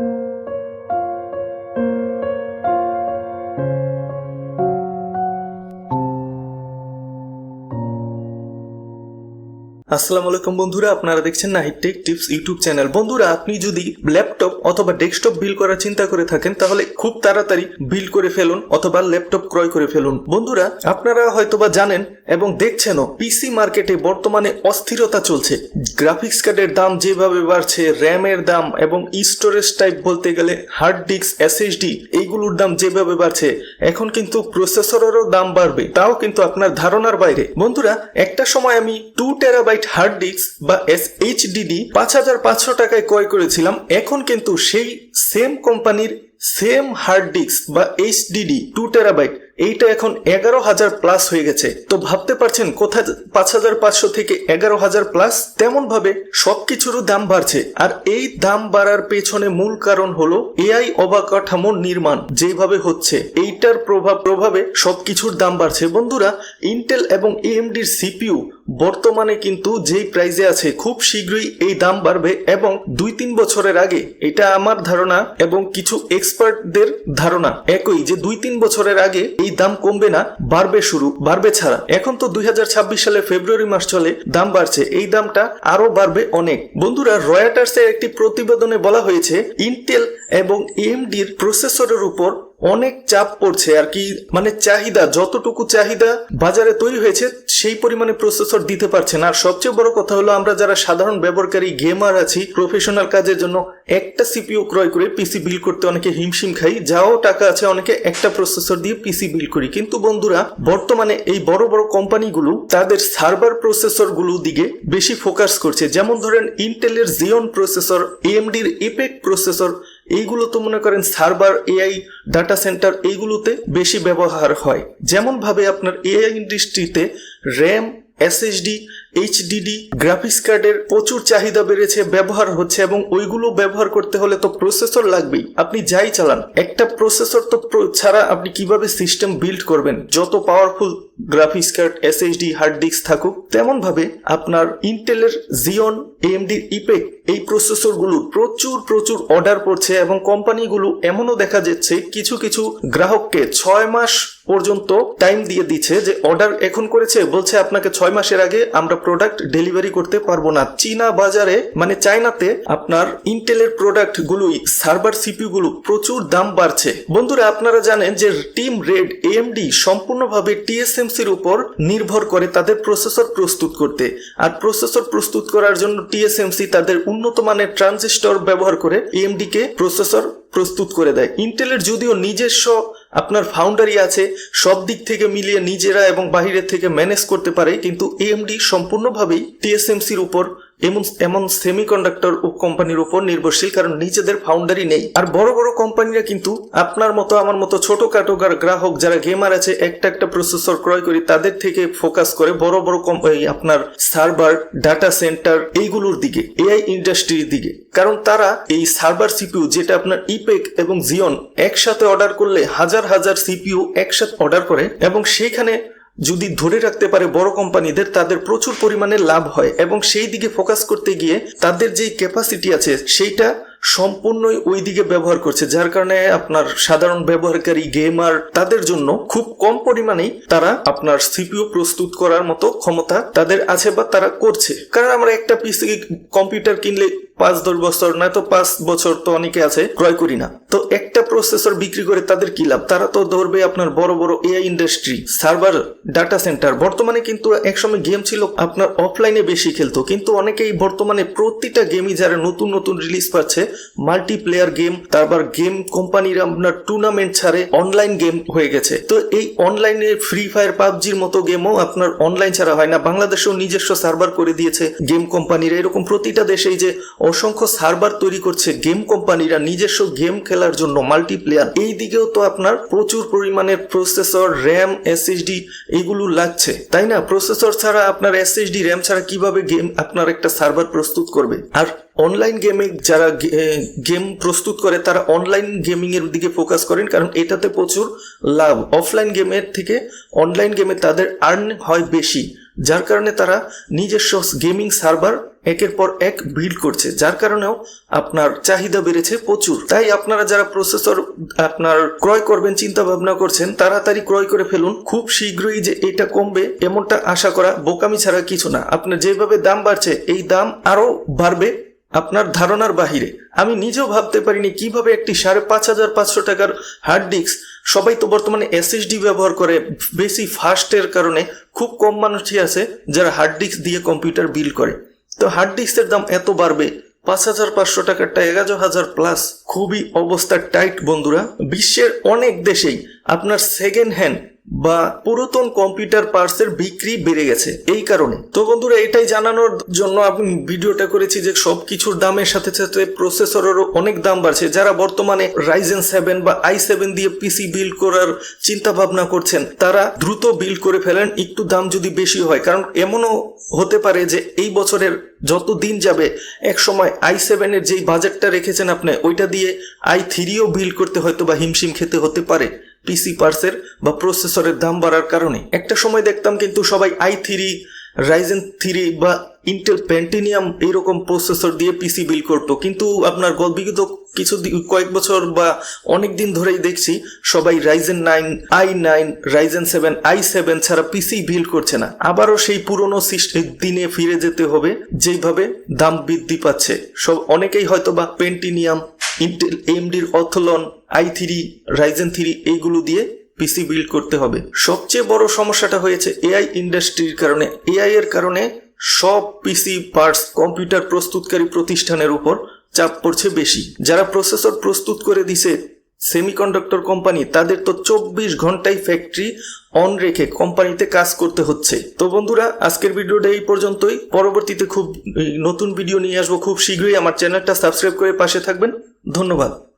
thank you. আসসালামু আলাইকুম বন্ধুরা, আপনারা দেখছেন Nahid tech tips YouTube channel. বন্ধুরা, আপনি যদি ল্যাপটপ অথবা ডেস্কটপ বিল করার চিন্তা করে থাকেন, তাহলে খুব তাড়াতাড়ি বিল করে ফেলুন অথবা ল্যাপটপ ক্রয় করে ফেলুন। বন্ধুরা, আপনারা হয়তোবা জানেন এবং দেখছেনও পিসি মার্কেটে বর্তমানে অস্থিরতা চলছে। গ্রাফিক্স কার্ডের দাম যেভাবে বাড়ছে র্যামের দাম এবং স্টোরেজ টাইপ বলতে গেলে হার্ড ডিস্ক এসএসডি এইগুলোর দাম যেভাবে বাড়ছে, এখন কিন্তু প্রসেসরেরও দাম বাড়বে, তাও কিন্তু আপনার ধারণার বাইরে। বন্ধুরা, একটা সময় আমি টু টেরাবাইট হার্ড ডিস্ক বা এস এইচডিডি পাঁচ হাজার পাঁচশো টাকায় ক্রয় করেছিলাম। এখন কিন্তু সেই সেম কোম্পানির সেম হার্ড ডিস্ক বা এইচডিডি টু টেরাবাইট এইটা এখন এগারো হাজার প্লাস হয়ে গেছে। তো ভাবতে পারছেন কোথায় পাঁচ হাজার পাঁচশো থেকে এগারো হাজার প্লাস তেমন ভাবে সবকিছুরও দাম বাড়ছে। আর এই দাম বাড়ার পেছনে মূল কারণ হলো এআই অবকাঠামোর নির্মাণ যেভাবে হচ্ছে। এইটার প্রভাব, প্রভাবে সবকিছুর দাম বাড়ছে। বন্ধুরা ইন্টেল এবং এএমডির সিপিইউ বর্তমানে কিন্তু যেই প্রাইজে আছে, খুব শীঘ্রই এই দাম বাড়বে এবং দুই তিন বছরের আগে এটা আমার ধারণা এবং কিছু এক্সপার্টদের ধারণা একই যে দুই তিন বছরের আগে এই দাম কমবে না, বাড়বে শুরু, বাড়বে ছাড়া। এখন তো দুই হাজার ছাব্বিশ সালে ফেব্রুয়ারি মাস চলে, দাম বাড়ছে, এই দামটা আরও বাড়বে অনেক। বন্ধুরা, রয়টার্সের একটি প্রতিবেদনে বলা হয়েছে ইন্টেল এবং এমডির প্রসেসরের উপর অনেক চাপ পড়ছে আর কি। মানে চাহিদা, যতটুকু চাহিদা বাজারে তৈরি হয়েছে, সেই পরিমাণে প্রসেসর দিতে পারছে না। আর সবচেয়ে বড় কথা হলো, আমরা যারা সাধারণ ব্যবহারকারী গেমার আছি প্রফেশনাল কাজের জন্য একটা সিপিইউ ক্রয় করে পিসি বিল করতে অনেকে হিমশিম খাই, যাও টাকা আছে, অনেকে একটা প্রসেসর দিয়ে পিসি বিল করি। কিন্তু বন্ধুরা, বর্তমানে এই বড় বড় কোম্পানিগুলো তাদের সার্ভার প্রসেসরগুলো দিকে বেশি ফোকাস করছে। যেমন ধরেন ইন্টেলের জিওন প্রসেসর এএমডির ইপেক প্রসেসর এইগুলো তো মনে করেন সার্ভার, এআই ডাটা সেন্টার এইগুলোতে বেশি ব্যবহার হয়। যেমনভাবে আপনার এআই ইন্ডাস্ট্রিতে র্যাম, এসএসডি এইচডিডি গ্রাফিক্স কার্ডের প্রচুর চাহিদা বেড়েছে, ব্যবহার হচ্ছে এবং ওইগুলো ব্যবহার করতে হলে তো প্রসেসর লাগবেই। আপনি যাই চালান, একটা প্রসেসর তো ছাড়া আপনি কীভাবে সিস্টেম বিল্ড করবেন? যত powerful graphics card SSD hard disk থাকুক তেমন ভাবে আপনার ইন্টেলের জিওন এএমডির ইপেক এই প্রসেসরগুলো প্রচুর প্রচুর অর্ডার পড়ছে এবং কোম্পানিগুলো এমনও দেখা যাচ্ছে, কিছু কিছু গ্রাহককে ছয় মাস পর্যন্ত টাইম দিয়ে দিচ্ছে যে অর্ডার এখন করেছে, বলছে আপনাকে ছয় মাসের আগে আমরা প্রোডাক্ট ডেলিভারি করতে পারব না। চীনা বাজারে মানে চায়নাতে আপনার ইন্টেলের প্রোডাক্ট গুলোই সার্ভার সিপিইউ গুলো প্রচুর দাম বাড়ছে। বন্ধুরা, আপনারা জানেন যে টিম রেড এএমডি সম্পূর্ণভাবে টিএসএমসির উপর নির্ভর করে তাদের প্রসেসর প্রস্তুত করতে। আর প্রসেসর প্রস্তুত করার জন্য টিএসএমসি তাদের উন্নত মানের ট্রানজিস্টর ব্যবহার করে এএমডি কে প্রসেসর প্রস্তুত করে দেয়। ইন্টেলের যদিও নিজস্ব আপনার ফাউন্ডারি আছে, সব দিক থেকে মিলিয়ে নিজেরা এবং বাহিরের থেকে ম্যানেজ করতে পারে, কিন্তু এএমডি সম্পূর্ণভাবেই টিএসএমসির উপর এমন এমন সেমিকন্ডাক্টর কোম্পানির উপর নির্ভরশীল, কারণ নিজেদের ফাউন্ডারি নেই। আর বড় বড় কোম্পানিরা কিন্তু আপনার মতো, আমার মতো ছোটখাটো গ্রাহক, যারা গেমার আছে, একটা একটা প্রসেসর ক্রয় করি তাদের থেকে ফোকাস করে বড় বড় কম- এই আপনার সার্ভার ডাটা সেন্টার এইগুলোর দিকে এআই ইন্ডাস্ট্রির দিকে। কারণ তারা এই সার্ভার সিপিইউ যেটা আপনার ইপেক এবং জিওন একসাথে অর্ডার করলে হাজার হাজার সিপিইউ একসাথে অর্ডার করে, এবং সেইখানে যদি ধরে রাখতে পারে বড় কোম্পানিদের, তাদের প্রচুর পরিমাণে লাভ হয় এবং সেই দিকে ফোকাস করতে গিয়ে তাদের যে ক্যাপাসিটি আছে, সেইটা সম্পূর্ণই ওই দিকে ব্যবহার করছে, যার কারণে আপনার সাধারণ ব্যবহারকারী গেমার তাদের জন্য খুব কম পরিমাণেই তারা আপনার সিপিও প্রস্তুত করার মতো ক্ষমতা তাদের আছে বা তারা করছে। কারণ আমরা একটা পিসি কম্পিউটার কিনলে পাঁচ, দশ বছর না নয়তো পাঁচ বছর তো অনেকে আছে, ক্রয় করি না। তো একটা প্রসেসর বিক্রি করে তাদের কি লাভ? তারা তো ধরবে আপনার বড় বড় AI industry server data centre বর্তমানে কিন্তু একসময় গেম ছিল আপনার অফলাইনে বেশি খেলতো, কিন্তু অনেকেই বর্তমানে প্রতিটা গেমই যারা নতুন নতুন রিলিজ পাচ্ছে মাল্টিপ্লেয়ার গেম তারপর গেম কোম্পানির আপনার টুর্নামেন্ট ছাড়ে অনলাইন গেম হয়ে গেছে। তো এই অনলাইনে ফ্রি ফায়ার পাবজির মতো গেমও আপনার অনলাইন ছাড়া হয় না। বাংলাদেশেও নিজস্ব সার্ভার করে দিয়েছে গেম কোম্পানিরা এরকম প্রতিটা দেশেই যে অসংখ্য সার্ভার তৈরি করছে গেম কোম্পানিরা নিজস্ব গেম খেলার জন্য মাল্টিপ্লেয়ার। এই দিকেও তো আপনার প্রচুর পরিমাণের প্রসেসর, র্যাম, এসএসডি এগুলো লাগছে। তাই না? প্রসেসর ছাড়া আপনার এসএসডি, র্যাম ছাড়া কীভাবে গেম আপনার একটা সার্ভার প্রস্তুত করবে? আর অনলাইন গেমে যারা গেম প্রস্তুত করে, তারা অনলাইন গেমিং এর দিকে ফোকাস করেন, কারণ এটাতে প্রচুর লাভ। অফলাইন গেমের থেকে অনলাইন গেমে তাদের আর্ন হয় বেশি। যার কারণে তারা নিজস্ব গেমিং সার্ভার একের পর এক বিল্ড করছে, যার কারণেও আপনার চাহিদা বেড়েছে প্রচুর। তাই আপনারা যারা প্রসেসর আপনার ক্রয় করবেন চিন্তা ভাবনা করছেন, তাড়াতাড়ি ক্রয় করে ফেলুন। খুব শীঘ্রই যে এটা কমবে, এমনটা আশা করা বোকামি ছাড়া কিছু না। আপনার যেভাবে দাম বাড়ছে, এই দাম আরও বাড়বে। আপনার ধারণার বাহিরে। আমি নিজেও ভাবতে পারিনি কীভাবে একটি সাড়ে পাঁচ হাজার পাঁচশো টাকার হার্ড ডিস্ক সবাই তো বর্তমানে এসএসডি ব্যবহার করে, বেশি ফাস্টের কারণে খুব কম মানুষই আছে যারা হার্ড ডিস্ক দিয়ে কম্পিউটার বিল করে। তো হার্ড ডিস্কের দাম এত বাড়বে, পাঁচ হাজার পাঁচশো টাকারটা এগারো হাজার প্লাস খুবই অবস্থা টাইট বন্ধুরা। বিশ্বের অনেক দেশেই আপনার সেকেন্ড হ্যান্ড বা পুরাতন কম্পিউটার পার্টসের বিক্রি বেড়ে গেছে এই কারণে। তো বন্ধুরা, এটাই জানানোর জন্য আমি ভিডিওটা করেছি যে সব কিছুর দামের সাথে সাথে প্রসেসরেরও অনেক দাম বাড়ছে। যারা বর্তমানে রাইজেন সেভেন বা আই সেভেন দিয়ে পিসি বিল করার চিন্তা ভাবনা করছেন, তারা দ্রুত বিল করে ফেলেন। একটু দাম যদি বেশি হয়, কারণ এমনও হতে পারে যে এই বছরের যত দিন যাবে, এক সময় আই সেভেনের যেই বাজেটটা রেখেছেন আপনি, ওইটা দিয়ে আই থ্রিও বিল করতে হয়তো বা হিমশিম খেতে হতে পারে। পিসি পার্সের বা প্রসেসরের দাম বাড়ার কারণে। একটা সময় দেখতাম কিন্তু সবাই আই থ্রি রাইজেন থ্রি বা ইন্টেল পেন্টিনিয়াম এইরকম প্রসেসর দিয়ে পিসি বিল করতো। কিন্তু আপনার গত বিগত কিছু কয়েক বছর বা অনেক দিন ধরেই দেখছি সবাই Ryzen nine i nine Ryzen seven i seven ছাড়া পিসি বিল করছে না। আবারও সেই পুরনো সিস্টেম দিনে ফিরে যেতে হবে, যেইভাবে দাম বৃদ্ধি পাচ্ছে। সব অনেকেই হয়তো বা Pentium Intel এমডির Athlon i three Ryzen three এইগুলো দিয়ে পিসি বিল্ড করতে হবে। সবচেয়ে বড় সমস্যাটা হয়েছে এআই ইন্ডাস্ট্রির কারণে। এআই এর কারণে সব পিসি পার্টস কম্পিউটার প্রস্তুতকারী প্রতিষ্ঠানের উপর চাপ পড়ছে বেশি। যারা প্রসেসর প্রস্তুত করে দিছে সেমিকন্ডাক্টর কোম্পানি তাদের তো চব্বিশ ঘন্টাই ফ্যাক্টরি অন রেখে কোম্পানিতে কাজ করতে হচ্ছে। তো বন্ধুরা, আজকের ভিডিওটা এই পর্যন্তই। পরবর্তীতে খুব নতুন ভিডিও নিয়ে আসব। খুব শীঘ্রই আমার চ্যানেলটা সাবস্ক্রাইব করে পাশে থাকবেন। ধন্যবাদ।